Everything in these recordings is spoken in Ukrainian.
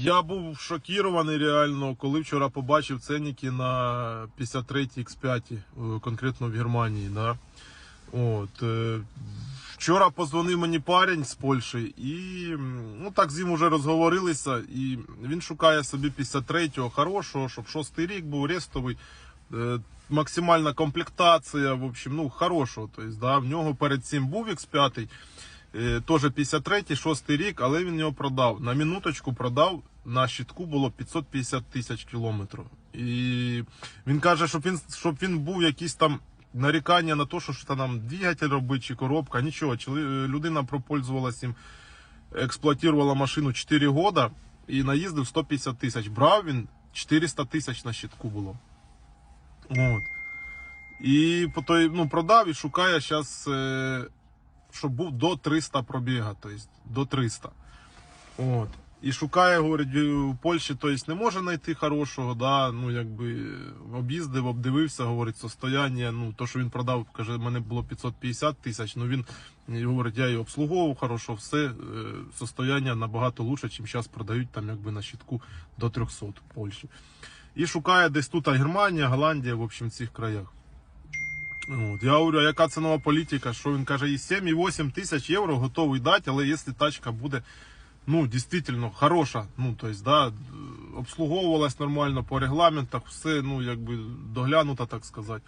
Я був шокірований реально, коли вчора побачив ценники на 53 X5, е, конкретно в Германії. Да? От, е, вчора позвонив мені парень з Польщі і ну, так з ним вже розговорилися. І він шукає собі 53-го хорошого, щоб шостий рік був рестовий. е, Максимальна комплектація, в общем, ну, хорошого. Тобто, да, в нього перед цим був X5, Е, Теж 53-й, 6 рік, але він його продав. На минуточку продав, на щитку було 550 тисяч кілометрів. І він каже, щоб він, щоб він був якийсь там нарікання на те, що, що там двигатель робить чи коробка, нічого. Людина пропользувалась їм, експлуатувала машину 4 года і наїздив 150 тисяч. Брав він 400 тисяч на щитку було. От. І по той, ну, продав і шукає зараз, е, щоб був до 300 пробіга, тобто до 300. От. І шукає, говорить, в Польщі тобто, не може знайти хорошого, да, ну, якби об'їздив, обдивився, говорить, состояння, ну, то, що він продав, каже, в мене було 550 тисяч, ну він говорить, я її обслуговував хорошо, все, е, состояння набагато лучше, ніж зараз продають там, якби на щитку до 300 в Польщі. І шукає десь тут а Германія, Голландія, в общем, в цих краях. От. Я говорю, а яка цінова політика? Що він каже, і 7, і 8 тисяч євро готовий дати, але якщо тачка буде ну, дійсно хороша, ну, то да, обслуговувалась нормально по регламентах, все, ну, якби доглянуто, так сказати.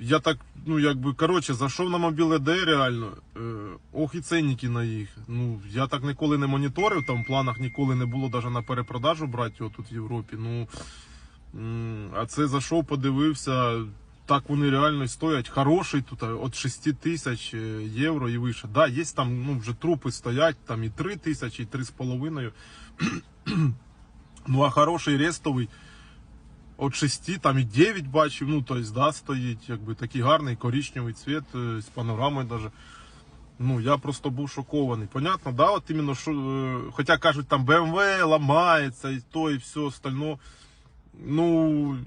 Я так, ну, якби, коротше, зайшов на мобіле Д реально, е, ох і ценники на їх. Ну, я так ніколи не моніторив, там в планах ніколи не було навіть на перепродажу брати його тут в Європі. Ну, а це зайшов, подивився, так вони реально стоять. Хороший тут від 6 тисяч е, євро і вище. Да, є там ну, вже трупи стоять, там і 3 тисячі, і 3,5. ну а хороший рестовий від 6, там і 9 бачив, ну то есть, да, стоїть, якби такий гарний коричневий цвіт е, з панорамою даже. Ну, я просто був шокований. Понятно, да, от іменно, що, е, хоча кажуть, там BMW ламається, і то, і все остальне. Ну,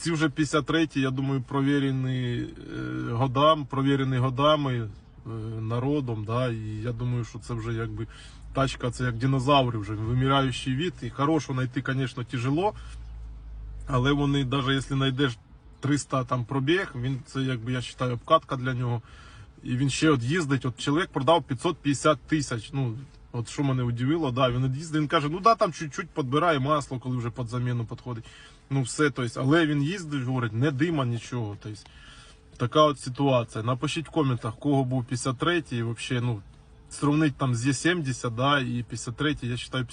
ці вже 53-ті, я думаю, провірені е, годам, провірені годами, е, народом, да, і я думаю, що це вже якби тачка, це як динозаври вже, вимираючий від. І хорошу знайти, звісно, тяжело, але вони, навіть якщо знайдеш 300 там пробіг, він це якби я вважаю обкатка для нього. І він ще от їздить, от чоловік продав 550 тисяч. Ну, от що мене удивило, да, він їздить, він каже, ну да, там чуть-чуть підбирає масло, коли вже під заміну підходить. Ну все, то есть, але він їздить, говорить, не дима, нічого. То така от ситуація. Напишіть в коментах, кого був 53-й, і взагалі, ну, сравнить там з Е70, да, і 53, я вважаю,